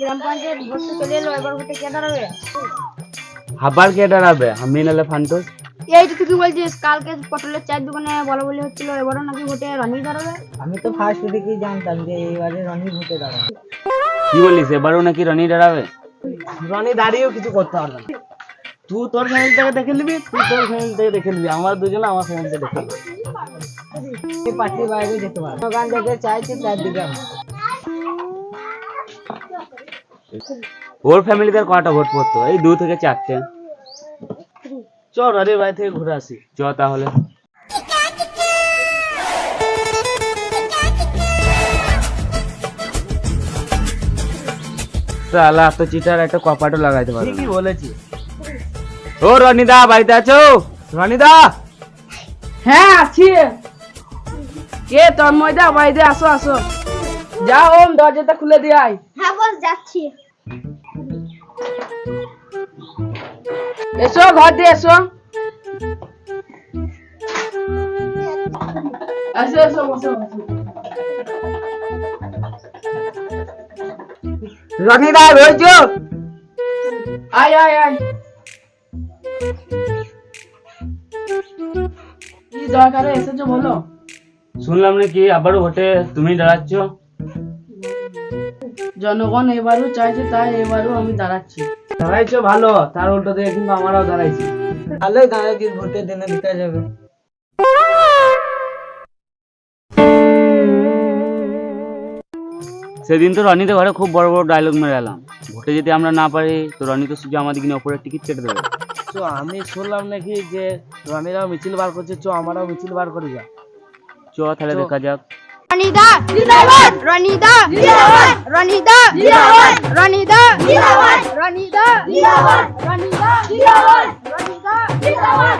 গ্রাম panchayat vote চলে এলো এবার ভোটে কে দাঁড়াবে? হাবার কে দাঁড়াবে? আমি এই তো তুই বলছিস কালকে পটলের চায়ের দোকানে বলা বলি হচ্ছিল এবারও নাকি ভোটে রানি দাঁড়াবে? আমি তো ফার্স্ট থেকেই জানতাম যে এবারে রনি ভোটে দাঁড়াবে। কি বলিস এবারও নাকি রনি দাঁড়াবে? রনি দাঁড়িয়েও কিছু করতে পারবে না। তুই তোর ফ্যামিলি থেকে দেখে নিবি, তুই তোর ফ্যামিলি থেকে দেখে নিবি, আমার দুজনে আমার ফ্যামিলি থেকে দেখে নিবি। এই পার্টির বাইরে যেতে পারবে। দোকান থেকে চাইছি চারদিকে আমার। ওর ফ্যামিলিতে কটা ভোট পড়তো? এই দু থেকে চারটে। চ রনি বাড়ি থেকে ঘুরে আসি। চ তাহলে। সালা তো চিটার একটা কপাটও লাগাইতে পারবে ঠিকই বলেছি ও রনিদা বাড়িতে আছো? রনিদা? হ্যাঁ আছি। কে তন্ময়দা বাড়িতে আসো আসো। যা ওম দরজাটা খুলে দিয়ে আয়। হ্যাঁ বস যাচ্ছি। এসো ঘর দিয়ে এসো। এসো এসো বসো বসো। রনিদা রয়েছো? আয় আয় আয়। কি দরকারে এসেছ বলো? শুনলাম নাকি আবারও ভোটে তুমি দাঁড়াচ্ছ? জনগণ এবারও চাইছে তাই এবারও আমি দাঁড়াচ্ছি। দাঁড়াইছো ভালো তার উল্টো দিকে কিন্তু আমরাও দাঁড়াইছি। ভালোই দাঁড়াচ্ছি ভোটের দিনে দেখা যাবে। সেদিন তো রনিতে ঘরে খুব বড় বড় ডায়লগ মেরে এলাম। ভোটে যদি আমরা না পারি তো রনি তো শুধু আমাদের কিনে ওপরে টিকিট কেটে দেবে। তো আমি শুনলাম নাকি যে রনিরাও মিছিল বার করছে চো আমরাও মিছিল বার করি যা। চ তাহলে দেখা যাক। রনিদা জিন্দাবাদ রনিদা জিন্দাবাদ রনিদা জিন্দাবাদ রনিদা জিন্দাবাদ রনিদা জিন্দাবাদ রনিদা জিন্দাবাদ রনিদা জিন্দাবাদ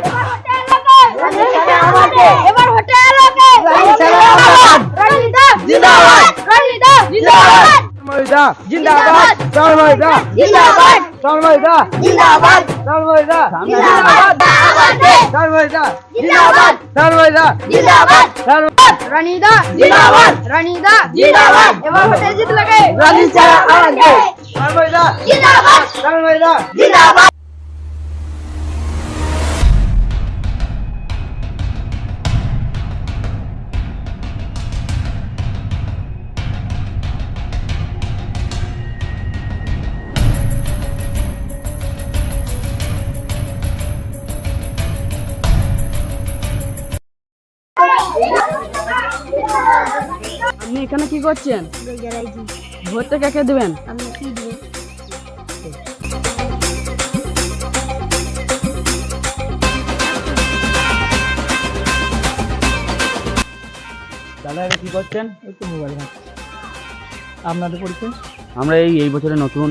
এবার হোটে এলাকে। রনিদা জিন্দাবাদ রনিদা জিন্দাবাদ ময়দা জিন্দাবাদ চল ময়দা জিন্দাবাদ চল ময়দা জিন্দাবাদ চল ময়দা জিন্দাবাদ চল ময়দা জিন্দাবাদ চল ময়দা জিন্দাবাদ চল রনিদা জিন্দাবাদ রনিদা জিন্দাবাদ এবার হোটে জিত লাগে রানী ছাড়া আমাকে চল ময়দা জিন্দাবাদ চল ময়দা জিন্দাবাদ আপনি এখানে কি করছেন? ভোটটা কাকে দেবেন? আমি কি দিই দাদা এটা কি করছেন? একটু মোবাইল আপনাদের পরিচয় আমরা এই এই বছরে নতুন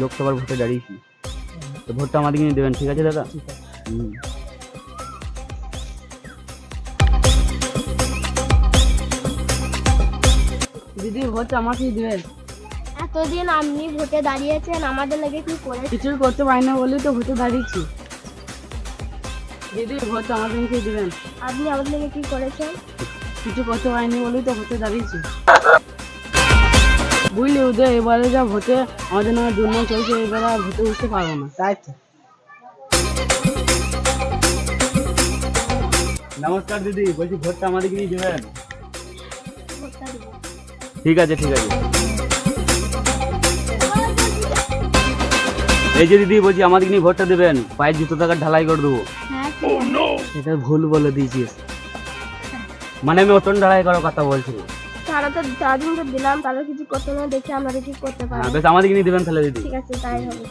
লোকসভার ভোটে দাঁড়িয়েছি। তো ভোটটা আমাদের কিনে দেবেন ঠিক আছে দাদা? হুম। দিদি ভোট আমাকেই দেবেন এতদিন আপনি ভোটে দাঁড়িয়েছেন আমাদের লাগে কি করে কিছুই করতে পারি না বলেই তো ভোটে দাঁড়িয়েছি। দিদি ভোট আমাদেরকে দিবেন আপনি আমাদের লাগে কি করেছেন? কিছু করতে পারিনি বলেই তো ভোটে দাঁড়িয়েছি। বুঝলি উদয় এবারে যা ভোটে আমাদের নামে দুর্নাম চলছে এবারে আর ভোটে উঠতে পারব না। তাই তো। নমস্কার দিদি বলছি ভোটটা আমাদের কিনে দেবেন? ঠিক আছে ঠিক আছে। এই যে দিদি বলছি আমাদের নিয়ে ভোটটা দেবেন। পায়ের জুতো টাকা ঢালাই করে দেবো। হ্যাঁ এটা ভুল বলে দিয়েছিস মানে আমি অটন ঢালাই করার কথা বলছি। তারা তো দাদুকে দিলাম তারা কিছু করতে না দেখে আমরা কি করতে পারি? হ্যাঁ বেশ আমাদের নিয়ে দেবেন তাহলে দিদি। ঠিক আছে তাই হবে।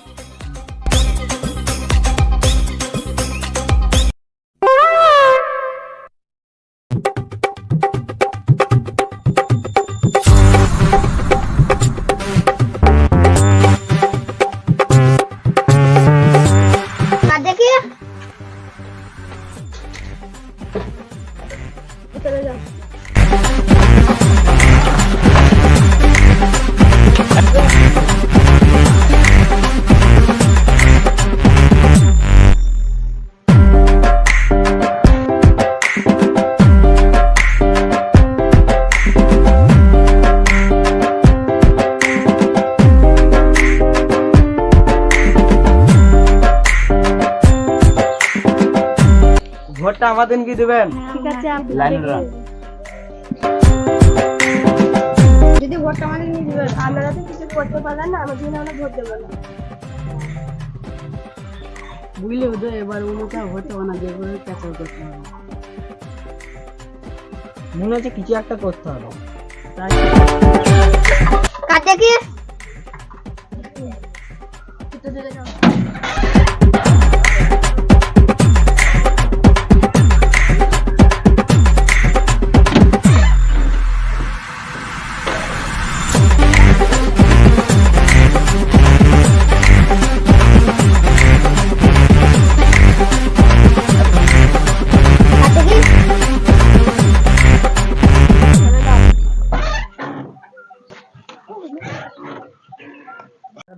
ভোটটা আমাদেরকে দিবেন? ঠিক আছে আপনি লাইনে দেখে- যদি ভোটটা আমাদের নিয়ে দিবেন আপনারা তো কিছু করতে পারলেন না আমাদের জন্য আমরা ভোট দেবো না। বুঝলে ওদের এবার উনিটা হতে হবে না ক্যাচাল করতে হবে। মনে হচ্ছে কিছু একটা করতে হবে। তাই কাটে কি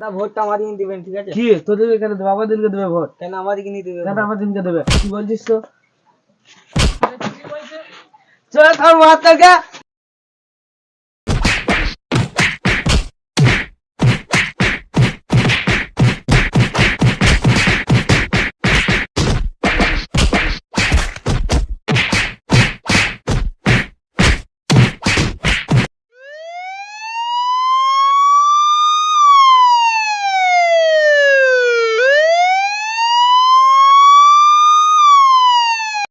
দাদা ভোটটা আমাদেরকে দিবেন ঠিক আছে? কি? তোদের এখানে দেবে আমাদেরকে দেবে ভোট। কেন আমাদেরকে নিয়ে দেবে? কেন আমাদেরকে দেবে? কি বলছিস তো? চল তোর মার তোকে